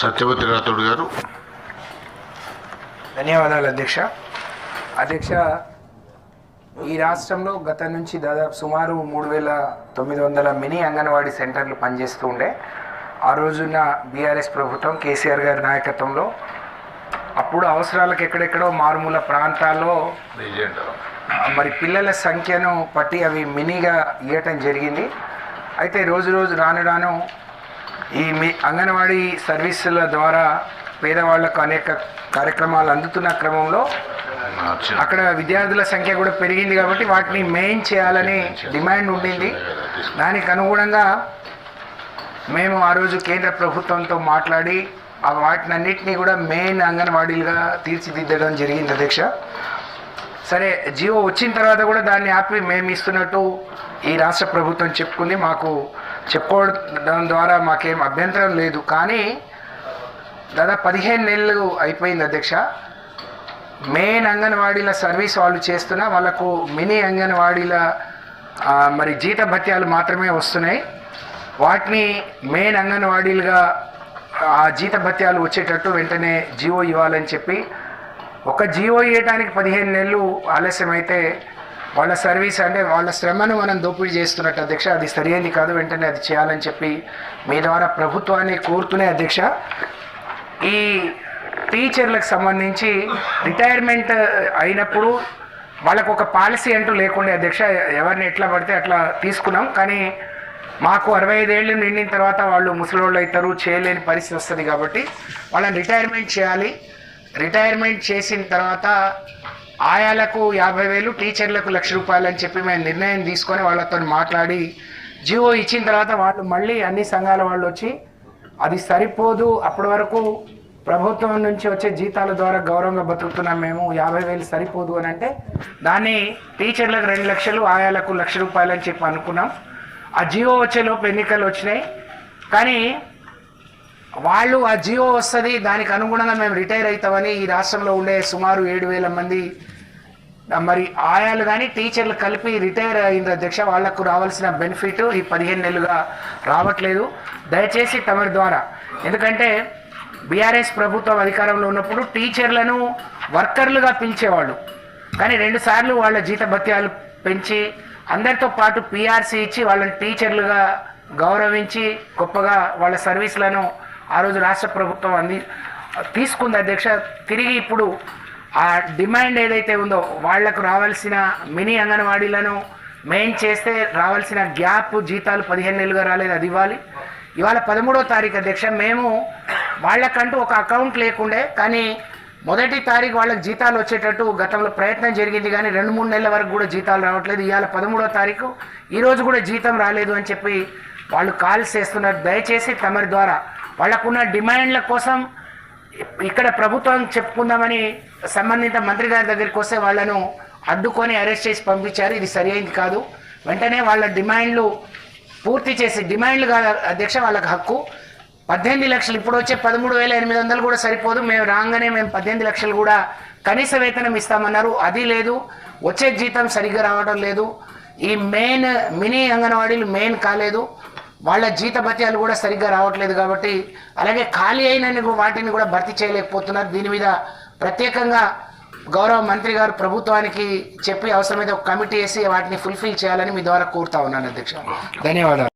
సత్యవతి రాథోడ్ గారు. ధన్యవాదాలు అధ్యక్ష. అధ్యక్ష ఈ రాష్ట్రంలో గత నుంచి దాదాపు సుమారు మూడు వేల తొమ్మిది వందల మినీ అంగన్వాడీ సెంటర్లు పనిచేస్తూ ఉండే ఆ రోజున బీఆర్ఎస్ ప్రభుత్వం కేసీఆర్ గారి నాయకత్వంలో అప్పుడు అవసరాలకు ఎక్కడెక్కడో మారుమూల ప్రాంతాల్లో మరి పిల్లల సంఖ్యను పట్టి అవి మినీగా ఇవ్వటం జరిగింది. అయితే రోజు రోజు రాను రాను ఈ మీ అంగన్వాడీ సర్వీసుల ద్వారా పేదవాళ్ళకు అనేక కార్యక్రమాలు అందుతున్న క్రమంలో అక్కడ విద్యార్థుల సంఖ్య కూడా పెరిగింది కాబట్టి వాటిని మెయిన్ చేయాలని డిమాండ్ ఉండింది. దానికి అనుగుణంగా మేము ఆ రోజు కేంద్ర ప్రభుత్వంతో మాట్లాడి ఆ వాటినన్నిటినీ కూడా మెయిన్ అంగన్వాడీలుగా తీర్చిదిద్దడం జరిగింది అధ్యక్ష. సరే జియో వచ్చిన తర్వాత కూడా దాన్ని ఆపి మేము ఇస్తున్నట్టు ఈ రాష్ట్ర ప్రభుత్వం చెప్పుకుంది. మాకు చెప్పుకోవడం ద్వారా మాకేం అభ్యంతరం లేదు. కానీ దాదాపు పదిహేను నెలలు అయిపోయింది అధ్యక్ష. మెయిన్ అంగన్వాడీల సర్వీస్ వాళ్ళు చేస్తున్నా వాళ్ళకు మినీ అంగన్వాడీల మరి జీత భత్యాలు మాత్రమే వస్తున్నాయి. వాటిని మెయిన్ అంగన్వాడీలుగా ఆ జీత భత్యాలు వచ్చేటట్టు వెంటనే జియో ఇవ్వాలని చెప్పి ఒక జియో ఇవ్వడానికి పదిహేను నెలలు ఆలస్యం అయితే వాళ్ళ సర్వీస్ అంటే వాళ్ళ శ్రమను మనం దోపిడీ చేస్తున్నట్టు అధ్యక్ష. అది సరైనది కాదు వెంటనే అది చేయాలని చెప్పి మీ ద్వారా ప్రభుత్వాన్ని కోరుతూనే అధ్యక్ష. ఈ టీచర్లకు సంబంధించి రిటైర్మెంట్ అయినప్పుడు వాళ్ళకు ఒక పాలసీ అంటూ లేకుండా అధ్యక్ష. ఎవరిని ఎట్లా పడితే అట్లా తీసుకున్నాం. కానీ మాకు అరవై ఐదేళ్ళు నిండిన తర్వాత వాళ్ళు ముసలోళ్ళు అవుతారు చేయలేని పరిస్థితి వస్తుంది కాబట్టి వాళ్ళని రిటైర్మెంట్ చేయాలి. రిటైర్మెంట్ చేసిన తర్వాత ఆయాలకు యాభై వేలు టీచర్లకు లక్ష రూపాయలు అని చెప్పి మేము నిర్ణయం తీసుకొని వాళ్ళతో మాట్లాడి జియో ఇచ్చిన తర్వాత వాళ్ళు మళ్ళీ అన్ని సంఘాల వాళ్ళు వచ్చి అది సరిపోదు అప్పటి వరకు ప్రభుత్వం నుంచి వచ్చే జీతాల ద్వారా గౌరవంగా బతుకుతున్నాం మేము యాభై వేలు సరిపోదు అని అంటే దాన్ని టీచర్లకు రెండు లక్షలు ఆయాలకు లక్ష రూపాయలు అని చెప్పి అనుకున్నాం. ఆ జియో వచ్చేలోపు ఎన్నికలు వచ్చినాయి. కానీ వాళ్ళు ఆ జియో వస్తుంది దానికి అనుగుణంగా మేము రిటైర్ అవుతామని ఈ రాష్ట్రంలో ఉండే సుమారు ఏడు వేల మంది మరి ఆయాలు కానీ టీచర్లు కలిపి రిటైర్ అయిన అధ్యక్ష వాళ్ళకు రావాల్సిన బెనిఫిట్ ఈ పదిహేను నెలలుగా రావట్లేదు. దయచేసి తమరి ద్వారా. ఎందుకంటే బీఆర్ఎస్ ప్రభుత్వం అధికారంలో ఉన్నప్పుడు టీచర్లను వర్కర్లుగా పిలిచేవాళ్ళు. కానీ రెండుసార్లు వాళ్ళ జీతభత్యాలు పెంచి అందరితో పాటు పీఆర్సీ ఇచ్చి వాళ్ళని టీచర్లుగా గౌరవించి గొప్పగా వాళ్ళ సర్వీసులను ఆ రోజు రాష్ట్ర ప్రభుత్వం అంది తీసుకుంది అధ్యక్ష తిరిగి ఇప్పుడు ఆ డిమాండ్ ఏదైతే ఉందో వాళ్ళకు రావాల్సిన మినీ అంగన్వాడీలను మెయిన్ చేస్తే రావాల్సిన గ్యాప్ జీతాలు పదిహేను నెలలుగా రాలేదు అది ఇవ్వాలి. ఇవాళ పదమూడో తారీఖు అధ్యక్ష మేము వాళ్ళకంటూ ఒక అకౌంట్ లేకుండే కానీ మొదటి తారీఖు వాళ్ళకి జీతాలు వచ్చేటట్టు గతంలో ప్రయత్నం జరిగింది కానీ రెండు మూడు నెలల వరకు కూడా జీతాలు రావట్లేదు. ఇవాళ పదమూడో తారీఖు ఈరోజు కూడా జీతం రాలేదు అని చెప్పి వాళ్ళు కాల్స్ చేస్తున్నారు. దయచేసి తమరి ద్వారా వాళ్ళకున్న డిమాండ్ల కోసం ఇక్కడ ప్రభుత్వం చెప్పుకుందామని సంబంధిత మంత్రి గారి దగ్గరికి వస్తే వాళ్ళను అడ్డుకొని అరెస్ట్ చేసి పంపించారు. ఇది సరి కాదు. వెంటనే వాళ్ళ డిమాండ్లు పూర్తి చేసి డిమాండ్లు కాదు అధ్యక్ష వాళ్ళకి హక్కు. పద్దెనిమిది లక్షలు ఇప్పుడు వచ్చే పదమూడు వేల ఎనిమిది వందలు కూడా సరిపోదు. మేము రాగానే మేము పద్దెనిమిది లక్షలు కూడా కనీస వేతనం ఇస్తామన్నారు. అది లేదు. వచ్చే జీతం సరిగ్గా రావడం లేదు. ఈ మెయిన్ మినీ అంగన్వాడీలు మెయిన్ కాలేదు. వాళ్ళ జీత భత్యాలు కూడా సరిగ్గా రావట్లేదు కాబట్టి అలాగే ఖాళీ అయిన వాటిని కూడా భర్తీ చేయలేకపోతున్నారు. దీని మీద ప్రత్యేకంగా గౌరవ మంత్రి గారు ప్రభుత్వానికి చెప్పి అవసరమైతే ఒక కమిటీ వేసి వాటిని ఫుల్ఫిల్ చేయాలని మీ ద్వారా కోరుతా ఉన్నాను అధ్యక్ష. ధన్యవాదాలు.